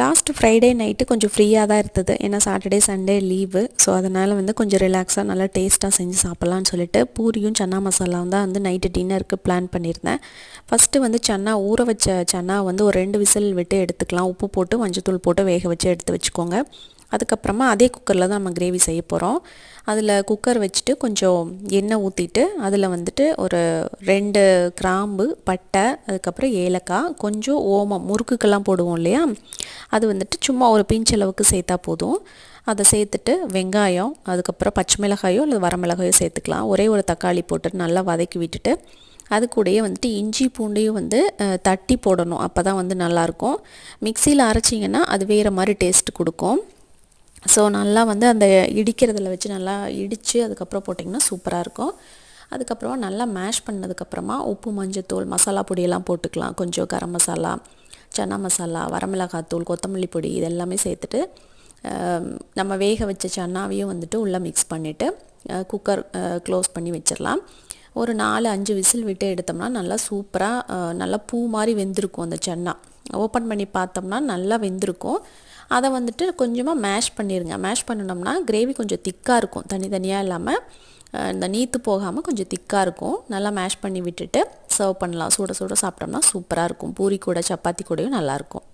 Last Friday night கொஞ்சம் ஃப்ரீயாக தான் இருந்தது. ஏன்னா சாட்டர்டே சண்டே லீவு ஸோ அதனால் வந்து கொஞ்சம் ரிலாக்ஸாக நல்லா டேஸ்ட்டாக செஞ்சு சாப்பிட்லான்னு சொல்லிட்டு பூரியும் சன்னா மசாலாவும் தான் வந்து நைட்டு டின்னருக்கு பிளான் பண்ணியிருந்தேன். ஃபஸ்ட்டு வந்து சன்னா ஊற வச்ச சன்னா வந்து ஒரு ரெண்டு விசில் விட்டு எடுத்துக்கலாம். உப்பு போட்டு மஞ்சத்தூள் போட்டு வேக வச்சு எடுத்து வச்சுக்கோங்க. அதுக்கப்புறமா அதே குக்கரில் தான் நம்ம கிரேவி செய்ய போகிறோம் அதில் குக்கர் வச்சுட்டு கொஞ்சம் எண்ணெய் ஊற்றிட்டு அதில் வந்துட்டு ஒரு ரெண்டு கிராம்பு பட்டை அதுக்கப்புறம் ஏலக்காய் கொஞ்சம் ஓமம் முறுக்குக்கெல்லாம் போடுவோம் இல்லையா? அது வந்துட்டு சும்மா ஒரு பிஞ்சளவுக்கு சேர்த்தா போதும். அதை சேர்த்துட்டு வெங்காயம் அதுக்கப்புறம் பச்சை மிளகாயோ இல்லை வரமிளகாயோ சேர்த்துக்கலாம். ஒரே ஒரு தக்காளி போட்டு நல்லா வதக்கி விட்டுட்டு அது கூடயே வந்துட்டு இஞ்சி பூண்டையும் வந்து தட்டி போடணும். அப்போ தான் வந்து நல்லாயிருக்கும் மிக்சியில் அரைச்சிங்கன்னா அது வேறு மாதிரி டேஸ்ட் கொடுக்கும். ஸோ நல்லா வந்து அந்த இடிக்கிறதுல வச்சு நல்லா இடித்து அதுக்கப்புறம் போட்டிங்கன்னா சூப்பராக இருக்கும். அதுக்கப்புறமா நல்லா மேஷ் பண்ணதுக்கப்புறமா உப்பு மஞ்சத்தூள் மசாலா பொடியெல்லாம் போட்டுக்கலாம். கொஞ்சம் கரம் மசாலா சன்னா மசாலா வரமிளகாத்தூள் கொத்தமல்லி பொடி இதெல்லாமே சேர்த்துட்டு நம்ம வேக வச்ச சன்னாவையும் வந்துட்டு உள்ளே மிக்ஸ் பண்ணிவிட்டு குக்கர் க்ளோஸ் பண்ணி வச்சிடலாம். ஒரு நாலு அஞ்சு விசில் விட்டு எடுத்தோம்னா நல்லா சூப்பராக நல்லா பூ மாதிரி வெந்திருக்கும் அந்த சன்னா. ஓப்பன் பண்ணி பார்த்தோம்னா நல்லா வெந்திருக்கும். அதை வந்துட்டு கொஞ்சமாக மேஷ் பண்ணிடுங்க மேஷ் பண்ணினோம்னா கிரேவி கொஞ்சம் திக்காக இருக்கும். தனித்தனியாக இல்லாமல் இந்த நீத்து போகாமல் கொஞ்சம் திக்காக இருக்கும். நல்லா மேஷ் பண்ணி விட்டுட்டு சர்வ் பண்ணலாம். சூட சூட சாப்பிட்டோம்னா சூப்பராக இருக்கும். பூரி கூட சப்பாத்தி கூடயும் நல்லாயிருக்கும்